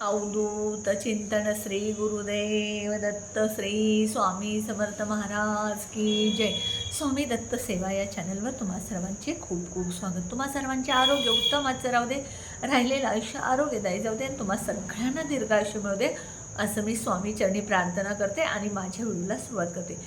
अवधूत चिंतन श्री गुरुदेव दत्त श्री स्वामी समर्थ महाराज की जय. स्वामी दत्त सेवा या चॅनलवर तुम्हा सर्वांचे खूप खूप स्वागत. तुम्हा सर्वांचे आरोग्य उत्तम आजचं राहू दे राहिलेलं आयुष्य आरोग्यदायी जाऊ दे आणि तुम्हा सगळ्यांना दीर्घायुष्य मिळू दे असं मी स्वामी चरणी प्रार्थना करते आणि माझ्या व्हिडिओला सुरुवात करते.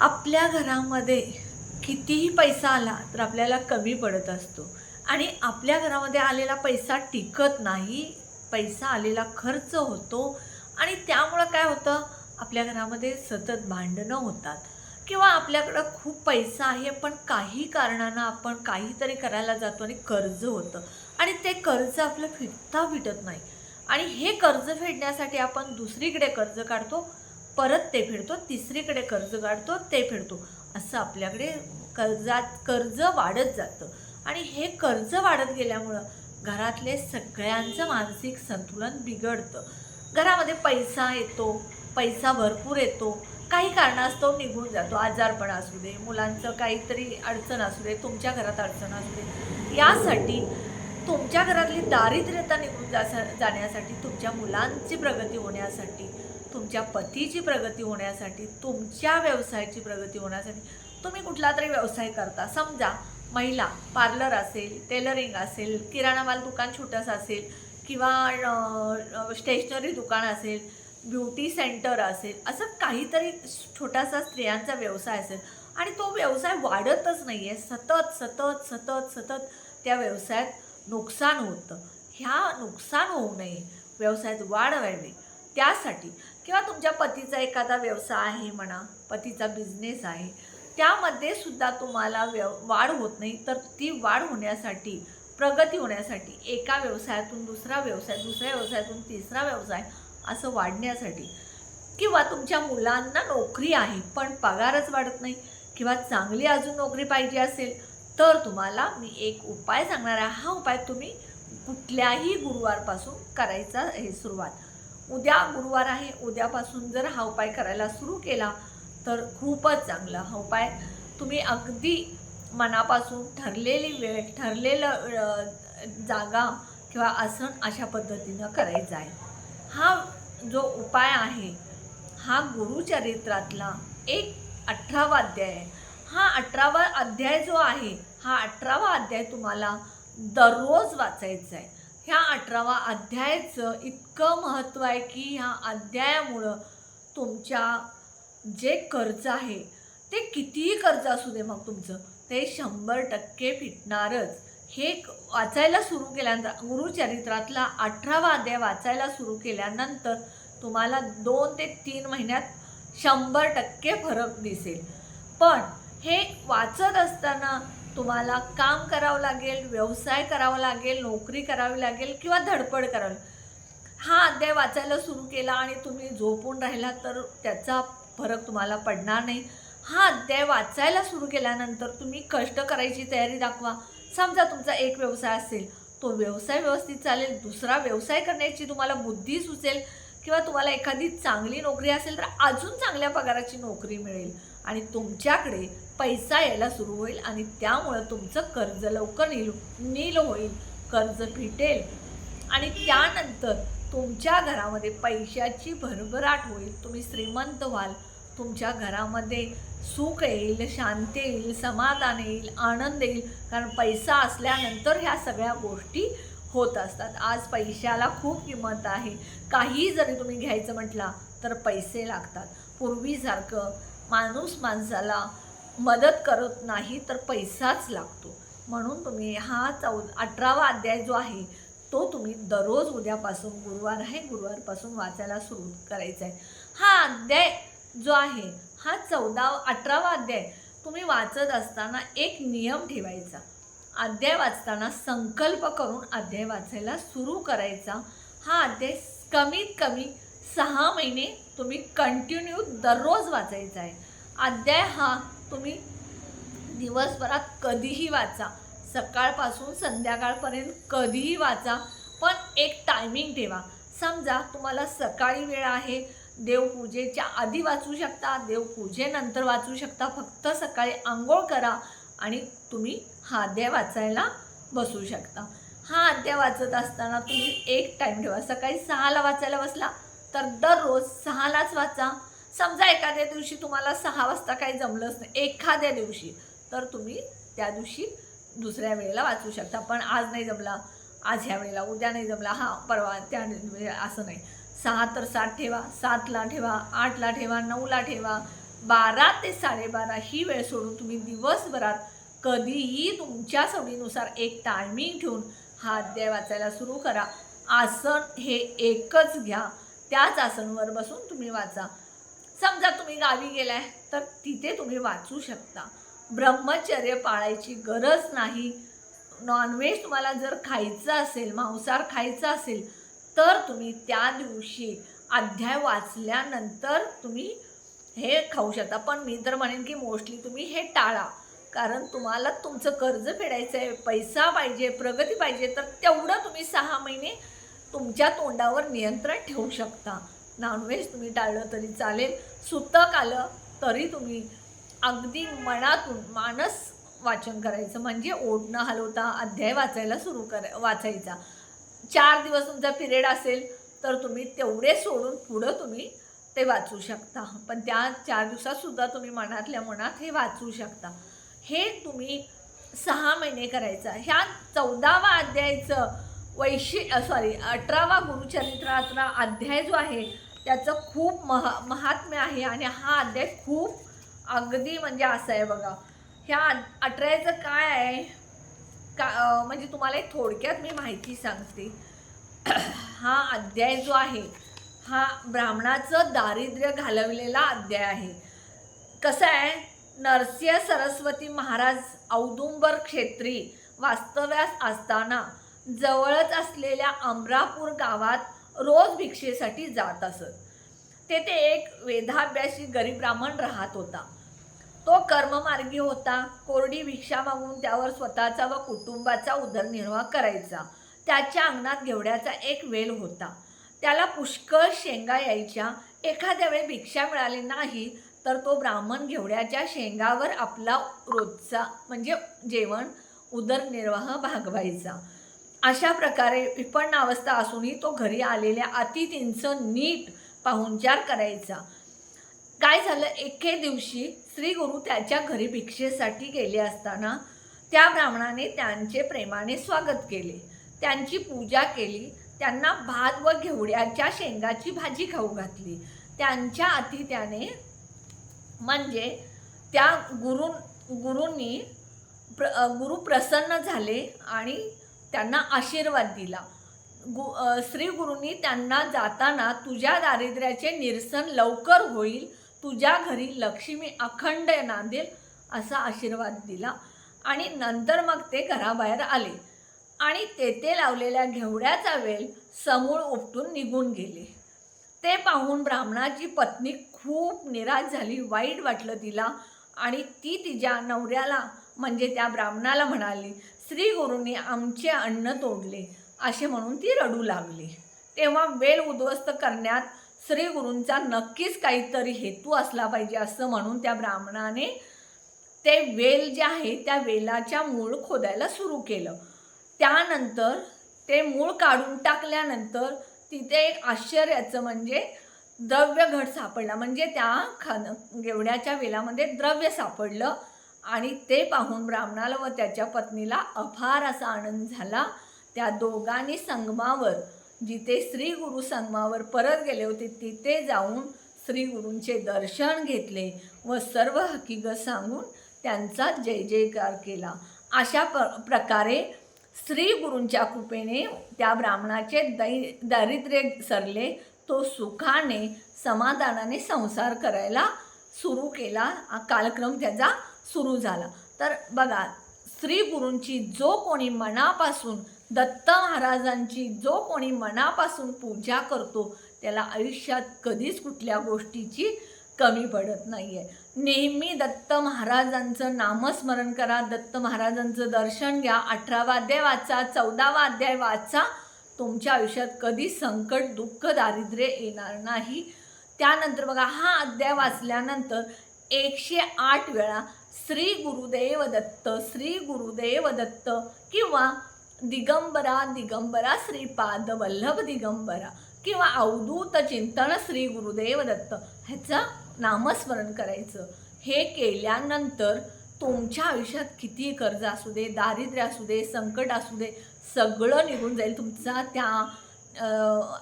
आपल्या घरामध्ये कितीही पैसा आला तर आपल्याला कमी पडत असतो आणि आपल्या घरामध्ये आलेला पैसा टिकत नाही पैसा आलेला खर्च होतो आणि त्यामुळं काय होतं? आपल्या घरामध्ये सतत भांडणं होतात. किंवा आपल्याकडं खूप पैसा आहे पण काही कारणानं आपण काहीतरी करायला जातो आणि कर्ज होतं. आणि ते कर्ज आपलं फिटता फिटत नाही. आणि हे कर्ज फेडण्यासाठी आपण दुसरीकडे कर्ज काढतो परत ते फेडतो तिसरीकडे कर्ज काढतो ते फेडतो. असं आपल्याकडे कर्जात कर्ज वाढत जातं. आणि हे कर्ज वाढत गेल्यामुळं घरातले सगळ्यांचं मानसिक संतुलन बिघडतं. घरामध्ये पैसा येतो पैसा भरपूर येतो. काही कारणास्तव निघून जातो. आजारपण असू दे मुलांचं काहीतरी अडचण असू दे तुमच्या घरात अडचण असू दे. यासाठी तुमच्या घरातली दारिद्र्यता निघून जा जाण्यासाठी तुमच्या मुलांची प्रगती होण्यासाठी तुमच्या पतीची प्रगती होण्यासाठी तुमच्या व्यवसायाची प्रगती होण्यासाठी तुम्ही कुठला तरी व्यवसाय करता. समजा महिला पार्लर असेल टेलरिंग असेल किराणा माल दुकान छोटंसं असेल किंवा स्टेशनरी दुकान असेल ब्युटी सेंटर असेल असं काहीतरी छोटासा स्त्रियांचा व्यवसाय असेल. आणि तो व्यवसाय वाढतच नाही आहे सतत सतत सतत सतत त्या व्यवसायात नुकसान होतं. ह्या नुकसान होऊ नये. व्यवसायात वाढ व्हावी. त्यासाठी किंवा तुमच्या पतीचा एखादा व्यवसाय आहे म्हणा पतीचा बिझनेस आहे त्यामध्ये सुद्धा तुम्हाला व्यव वाढ होत नाही. तर ती वाढ होण्यासाठी प्रगती होण्यासाठी एका व्यवसायातून दुसरा व्यवसाय दुसऱ्या व्यवसायातून तिसरा व्यवसाय असं वाढण्यासाठी किंवा तुमच्या मुलांना नोकरी आहे पण पगारच वाढत नाही किंवा चांगली अजून नोकरी पाहिजे असेल तर तुम्हाला मी एक उपाय सांगणार आहे. हा उपाय तुम्ही कुठल्याही गुरुवारपासून करायचा हे सुरुवात. उद्या गुरुवार आहे उद्यापासून जर हा उपाय करायला सुरू केला तर खूपच चांगला. हा हो, उपाय तुम्ही अगदी मनापासून ठरलेली वेळ ठरलेलं जागा किंवा आसन अशा पद्धतीनं करायचं आहे हा जो उपाय आहे हा गुरुचरित्रातला एक अठरावा अध्याय आहे. हा अठरावा अध्याय जो आहे हा अठरावा अध्याय तुम्हाला दररोज वाचायचा आहे ह्या अठरावा अध्यायाचं इतकं महत्त्व आहे की ह्या अध्यायामुळं तुमच्या जे कर्ज आहे ते कितीही कर्ज असू दे मग तुमचं ते शंभर टक्के फिटणारच. हे वाचायला सुरू केल्यानंतर गुरुचरित्रातला अठरावा अध्याय वाचायला सुरू केल्यानंतर तुम्हाला दोन ते तीन महिन्यात शंभर टक्के फरक दिसेल. पण हे वाचत असताना तुम्हाला काम करावं लागेल व्यवसाय करावा लागेल नोकरी करावी लागेल किंवा धडपड करावी हा अध्याय वाचायला सुरू केला आणि तुम्ही झोपून राहिला तर त्याचा फरक तुम्हाला पडणार नाही. हा अध्याय वाचायला सुरू केल्यानंतर तुम्ही कष्ट करायची तयारी दाखवा. समजा तुमचा एक व्यवसाय असेल तो व्यवसाय व्यवस्थित चालेल. दुसरा व्यवसाय करण्याची तुम्हाला बुद्धी सुचेल किंवा तुम्हाला एखादी चांगली नोकरी असेल तर अजून चांगल्या पगाराची नोकरी मिळेल आणि तुमच्याकडे पैसा यायला सुरू होईल आणि त्यामुळं तुमचं कर्ज लवकर नील नील होईल कर्ज फिटेल आणि त्यानंतर तुमच्या घरामध्ये पैशाची भरभराट होईल. तुम्ही श्रीमंत व्हाल. तुमच्या घरामध्ये सुख येईल शांती येईल समाधान येईल आनंद येईल. कारण पैसा असल्यानंतर ह्या सगळ्या गोष्टी होत असतात. आज पैशाला खूप किंमत आहे. काही जरी तुम्ही घ्यायचं म्हटला तर पैसे लागतात. पूर्वीसारखं माणूस माणसाला मदत करत नाही तर पैसाच लागतो. म्हणून तुम्ही हा चौ अठरावा अध्याय जो आहे तो तुम्ही दररोज उद्यापासून गुरुवार आहे गुरुवारपासून वाचायला सुरू करायचा आहे हा अध्याय जो आहे हा चौदा अठरावा अध्याय तुम्ही वाचत असताना एक नियम ठेवायचा. अध्याय वाचताना संकल्प करून अध्याय वाचायला सुरू करायचा. हा अध्याय कमीत कमी सहा महिने तुम्ही कंटिन्यू दररोज वाचायचा आहे. अध्याय हा तुम्ही दिवसभरात कधीही वाचा. सकाळपासून संध्याकाळपर्यंत कधीही वाचा पण एक टायमिंग ठेवा. समजा तुम्हाला सकाळी वेळ आहे देवपूजेच्या आधी वाचू शकता देवपूजेनंतर वाचू शकता. फक्त सकाळी आंघोळ करा आणि तुम्ही हा अध्याय वाचायला बसू शकता. हा अध्याय वाचत असताना तुम्ही एक टाईम ठेवा. सकाळी सहाला वाचायला बसला तर दररोज सहालाच वाचा. समजा एखाद्या दिवशी तुम्हाला सहा वाजता काही जमलंच नाही एखाद्या दिवशी तर तुम्ही त्या दिवशी दुसऱ्या वेळेला वाचू शकता. पण आज नाही जमला आज ह्या वेळेला उद्या नाही जमला हां परवा त्या असं नाही. सहा तर सात ठेवा सातला ठेवा आठला ठेवा नऊला ठेवा. बारा ते साडेबारा ही वेळ सोडून तुम्ही दिवसभरात कधीही तुमच्या सवडीनुसार एक टायमिंग ठेवून हा अध्याय वाचायला सुरू करा. आसन हे एकच घ्या. त्याच आसनवर बसून तुम्ही वाचा. समजा तुम्ही गावी गेलाय तर तिथे तुम्ही वाचू शकता. ब्रह्मचर्य पाळायची गरज नाही. नॉनव्हेज तुम्हाला जर खायचं असेल मांसाहार खायचा असेल तर तुम्ही त्या दिवशी अध्याय वाचल्यानंतर तुम्ही हे खाऊ शकता. पण मी तर म्हणेन की मोस्टली तुम्ही हे टाळा. कारण तुम्हाला तुमचं कर्ज फेडायचं आहे पैसा पाहिजे प्रगती पाहिजे तर तेवढं तुम्ही सहा महिने तुमच्या तोंडावर नियंत्रण ठेवू शकता. नॉनव्हेज तुम्ही टाळलं तरी चालेल. सुतक आलं तरी तुम्ही अगदी मनातून मानस वाचन करायचं. म्हणजे ओढ न हलवता अध्याय वाचायला सुरू कराय वाचायचा. चार दिवस तुमचा पिरियड असेल तर तुम्ही तेवढे सोडून पुढं तुम्ही ते वाचू शकता. पण त्या चार दिवसातसुद्धा तुम्ही मनातल्या मनात हे वाचू शकता. हे तुम्ही सहा महिने करायचं. ह्या चौदावा अध्यायाचं वैशि सॉरी अठरावा गुरुचरित्राचा अध्याय जो आहे त्याचं खूप महा महात्म्य आहे. आणि हा अध्याय खूप अगदी म्हणजे असं आहे बघा. ह्या अठराचं काय आहे? का म्हणजे तुम्हाला एक थोडक्यात मी माहिती सांगते. हा अध्याय जो आहे हा ब्राह्मणाचं दारिद्र्य घालवलेला अध्याय आहे. कसं आहे? नरसिंह सरस्वती महाराज औदुंबर क्षेत्री वास्तव्यास असताना जवळच असलेल्या अमरापूर गावात रोज भिक्षेसाठी जात असत. तेथे एक वेदाभ्यासी गरीब ब्राह्मण राहत होता. तो कर्ममार्गी होता. कोरडी भिक्षा मागून त्यावर स्वतःचा व कुटुंबाचा उदरनिर्वाह करायचा. त्याच्या अंगणात घेवड्याचा एक वेल होता. त्याला पुष्कळ शेंगा यायच्या. एखाद्या वेळी भिक्षा मिळाली नाही तर तो ब्राह्मण घेवड्याच्या शेंगावर आपला रोजचा म्हणजे जेवण उदरनिर्वाह भागवायचा. अशा प्रकारे विपन्न अवस्था असूनही तो घरी आलेल्या अतिथींचं नीट पाहुणचार करायचा. काय झालं? एके दिवशी श्री गुरु त्याच्या घरी भिक्षेसाठी गेले असताना त्या ब्राह्मणाने त्यांचे प्रेमाने स्वागत केले. त्यांची पूजा केली. त्यांना भात व घेवड्याच्या शेंगाची भाजी खाऊ घातली. त्यांच्या अतिथ्याने म्हणजे त्या गुरु गुरूंनी प्र गुरु प्रसन्न झाले आणि त्यांना आशीर्वाद दिला. गु श्री गुरूंनी त्यांना जाताना तुझ्या दारिद्र्याचे निरसन लवकर होईल तुझ्या घरी लक्ष्मी अखंड नांदेल असा आशीर्वाद दिला. आणि नंतर मग ते घराबाहेर आले. आणि तेथे लावलेल्या घेवड्याचा वेल समूळ उपटून निघून गेले. ते पाहून ब्राह्मणाची पत्नी खूप निराश झाली वाईट वाटलं तिला. आणि ती तिच्या नवऱ्याला म्हणजे त्या ब्राह्मणाला म्हणाली श्री गुरूंनी आमचे अन्न तोडले. असे म्हणून ती रडू लागली. तेव्हा वेल उद्ध्वस्त करण्यात श्री गुरूंचा नक्कीच काहीतरी हेतू असला पाहिजे असं म्हणून त्या ब्राह्मणाने ते वेल जे आहे त्या वेलाच्या मूळ खोदायला सुरू केलं. त्यानंतर ते मूळ काढून टाकल्यानंतर तिथे एक आश्चर्याचं म्हणजे द्रव्य घट सापडला. म्हणजे त्या खान गेवड्याच्या वेलामध्ये द्रव्य सापडलं आणि ते पाहून ब्राह्मणाला व त्याच्या पत्नीला अफार असा आनंद झाला. त्या दोघांनी संगमावर जिथे श्री गुरु संगमावर परत गेले होते तिथे जाऊन श्री गुरूंचे दर्शन घेतले व सर्व हकीकत सांगून त्यांचा जय जयकार केला. अशा प प्रकारे श्री गुरूंच्या कृपेने त्या ब्राह्मणाचे दै दारिद्र्य सरले तो सुखाने समाधानाने संसार करायला सुरू केला. कालक्रम त्याचा सुरू झाला. तर बघा श्री गुरूंची जो कोणी मनापासून दत्त महाराजांची जो कोणी मनापासून पूजा करतो त्याला आयुष्यात कधीच कुठल्या गोष्टीची कमी पडत नाही आहे नेहमी दत्त महाराजांचं नामस्मरण करा दत्त महाराजांचं दर्शन घ्या अठरावा अध्याय वाचा चौदावा अध्याय वाचा. तुमच्या आयुष्यात कधी संकट दुःख दारिद्र्य येणार नाही. त्यानंतर बघा हा अध्याय वाचल्यानंतर एकशे आठ वेळा श्री गुरुदेव दत्त श्री गुरुदेव दत्त किंवा दिगंबरा दिगंबरा श्रीपाद वल्लभ दिगंबरा किंवा अवधूत चिंतन श्री गुरुदेव दत्त ह्याचं नामस्मरण करायचं. हे केल्यानंतर तुमच्या आयुष्यात किती कर्ज असू दे दारिद्र्य असू दे संकट असू दे सगळं निघून जाईल. तुमचा त्या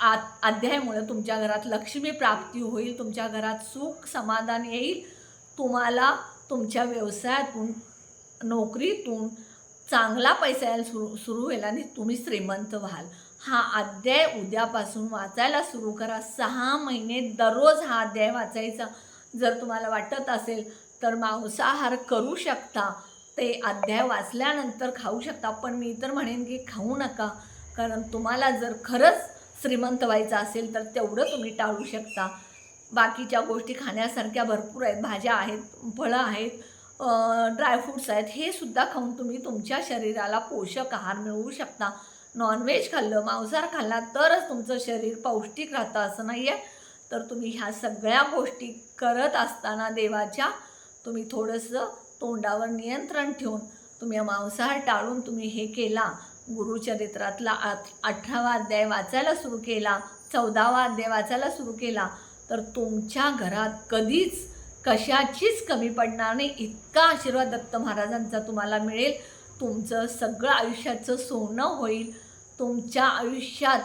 आ अध्यायामुळे तुमच्या घरात लक्ष्मी प्राप्ती होईल तुमच्या घरात सुख समाधान येईल. तुम्हाला तुमच्या व्यवसायातून नोकरीतून चांगला पैसा यायला सुरू सुरू होईल आणि तुम्ही श्रीमंत व्हाल. हा अध्याय उद्यापासून वाचायला सुरू करा. सहा महिने दररोज हा अध्याय वाचायचा. जर तुम्हाला वाटत असेल तर मांसाहार करू शकता. ते अध्याय वाचल्यानंतर खाऊ शकता. पण मी तर म्हणेन की खाऊ नका. कारण तुम्हाला जर खरंच श्रीमंत व्हायचं असेल तर तेवढं तुम्ही टाळू शकता. बाकीच्या गोष्टी खाण्यासारख्या भरपूर आहेत. भाज्या आहेत फळं आहेत. ड्रायफ्रूट्स आहेत हे सुद्धा खाऊन तुम्ही तुमच्या शरीराला पोषक आहार मिळवू शकता. नॉनव्हेज खाल्लं मांसाहार खाल्ला तरच तुमचं शरीर पौष्टिक राहतं असं नाही आहे तर तुम्ही ह्या सगळ्या गोष्टी करत असताना देवाच्या तुम्ही थोडंसं तोंडावर नियंत्रण ठेवून तुम्ही मांसाहार टाळून तुम्ही हे केला. गुरुचरित्रातला अठरावा अध्याय वाचायला सुरू केला चौदावा अध्याय वाचायला सुरू केला तर तुमच्या घरात कधीच कशाचीच कमी पडणार नाही. इतका आशीर्वाद दत्त महाराजांचा तुम्हाला मिळेल. तुमचं सगळं आयुष्याचं सोनं होईल. तुमच्या आयुष्यात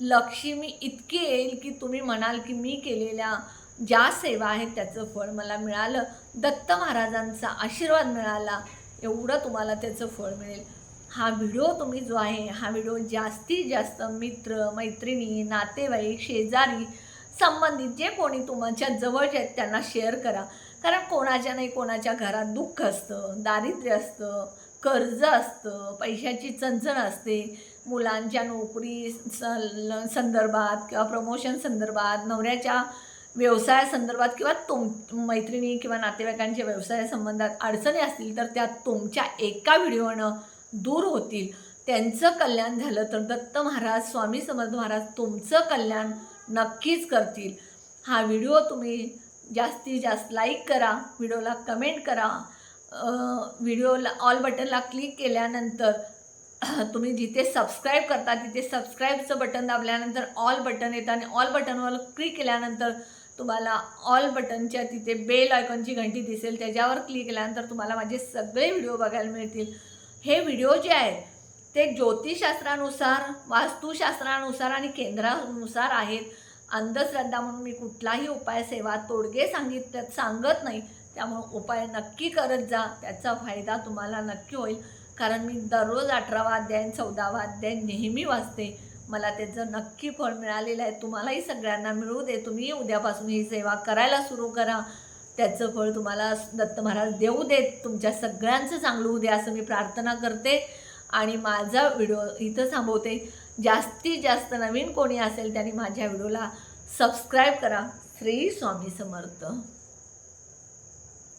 लक्ष्मी इतकी येईल की तुम्ही म्हणाल की मी केलेल्या ज्या सेवा आहेत त्याचं फळ मला मिळालं. दत्त महाराजांचा आशीर्वाद मिळाला एवढं तुम्हाला त्याचं फळ मिळेल. हा व्हिडिओ तुम्ही जो आहे हा व्हिडिओ जास्तीत जास्त मित्र मैत्रिणी नातेवाईक शेजारी संबंधित जे कोणी तुमच्या जवळचे आहेत त्यांना शेअर करा. कारण कोणाच्या नाही कोणाच्या घरात दुःख असतं दारिद्र्य असतं कर्ज असतं पैशाची चणचण असते. मुलांच्या नोकरी स- संदर्भात किंवा प्रमोशन संदर्भात नवऱ्याच्या व्यवसायासंदर्भात किंवा तुम मैत्रिणी किंवा नातेवाईकांच्या व्यवसायासंबंधात अडचणी असतील तर त्या तुमच्या एका व्हिडिओनं दूर होतील. त्यांचं कल्याण झालं तर दत्त महाराज स्वामी समर्थ महाराज तुमचं कल्याण नक्कीच करतील. हा व्हिडिओ तुम्ही जास्तीत जास्त लाईक करा व्हिडिओला कमेंट करा. व्हिडिओला ऑल बटनला क्लिक केल्यानंतर तुम्ही जिथे सबस्क्राईब करता तिथे सबस्क्राईबचं बटन दाबल्यानंतर ऑल बटन येतं आणि ऑल बटनवर क्लिक केल्यानंतर तुम्हाला ऑल बटनच्या तिथे बेल आयकॉनची घंटी दिसेल. त्याच्यावर क्लिक केल्यानंतर तुम्हाला माझे सगळे व्हिडिओ बघायला मिळतील. हे व्हिडिओ जे आहेत ते ज्योतिषशास्त्रानुसार वास्तुशास्त्रानुसार आणि केंद्रानुसार आहेत. अंधश्रद्धा म्हणून मी कुठलाही उपाय सेवा तोडगे सांगित सांगत नाही. त्यामुळे उपाय नक्की करत जा. त्याचा फायदा तुम्हाला नक्की होईल. कारण मी दररोज अठरावा अध्याय चौदावा अध्याय नेहमी वाचते. मला त्याचं नक्की फळ मिळालेलं आहे. तुम्हालाही सगळ्यांना मिळू दे. तुम्ही उद्यापासून ही सेवा करायला सुरू करा. त्याचं फळ तुम्हाला दत्त महाराज देऊ देत. तुमच्या सगळ्यांचं चांगलं होऊ दे असं मी प्रार्थना करते. आणि माझा व्हिडिओ इथं थांबवते. जास्तीत जास्त नवीन कोणी असेल त्यांनी माझ्या व्हिडिओला सबस्क्राईब करा. श्री स्वामी समर्थ.